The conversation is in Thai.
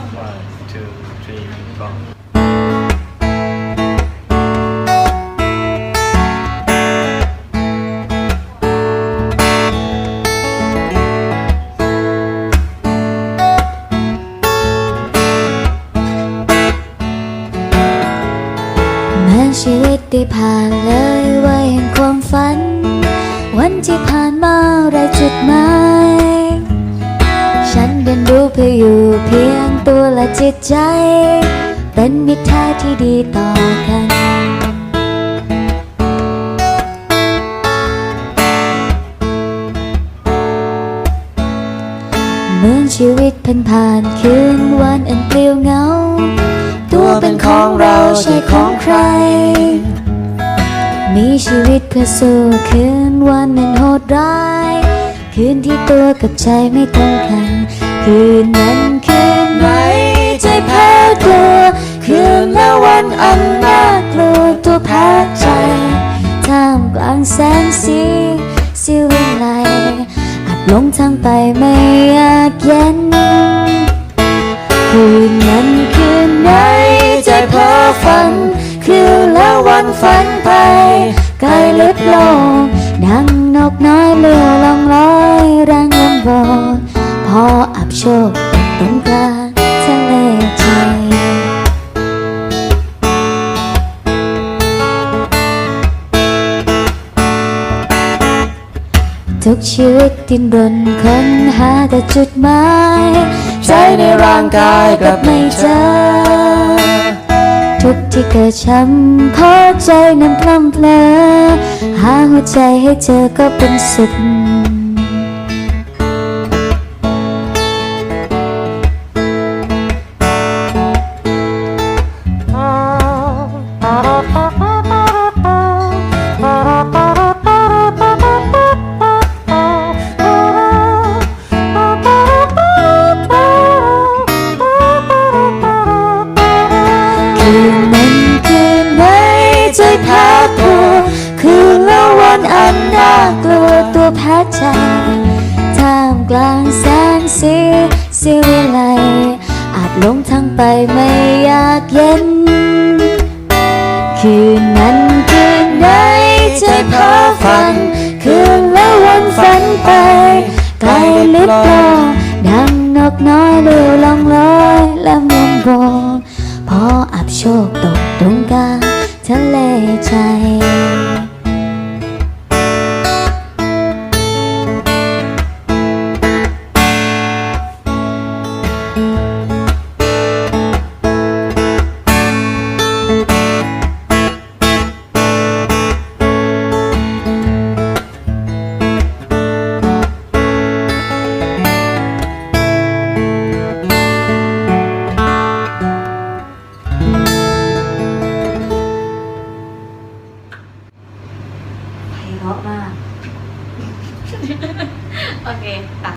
One, two, three, four. ชีวิตได้ผ่านเลยวัยแห่งความฝัน วันที่ผ่านมาไรจุดมา ยู่เพียงตัวและจิตใจ เป็นมิตรแท้ที่ดีต่อกันเหมือนชีวิตเพันผ่านคืนวันอันเปลี่ยวเหงา ตัวเป็นของเราใช่ของใคร มีชีวิตเพื่อสู้คืนวันนั้นโหดร้าย คืนที่ตัวกับใจไม่ตรงกัน คืนนั้นคืนไหนใจแพ้กลัว คืนและวันอันน่ากลัวตัวแพ้ใจท่ามกลางแสงสีสิวิไลอาจหลงทางไปไม่อยากเย็น คืนนั้นคืนไหนใจเพ้อฝัน คืนแล้ววันฝันไปไกลลิบโลกดังนกน้อยเลื ตรงกลางทะเลใจทุกชีวิตดิ้นรนค้นหาแต่จุดหมายใจในร่างกายกลับไม่เจอ ทุกที่เกิดช้ำเพราะใจนั้นพลัมเพลอหาหัวใจให้เจอก็เป็นสุด ลัวตัวแพ้ใจท่ามกลางแสงสีสิวิไลอาจหลงทางไปไม่อยากเย็น คืนนั้นคืนไหนใจเพ้อฝัน คืนแล้ววันฝันไป ไกลลิบโลกดังนกน้อยเรือลองลอยและมองบนพออับโชคตกตรงกลางทะเลใจ เพราะมาก โอเคตัด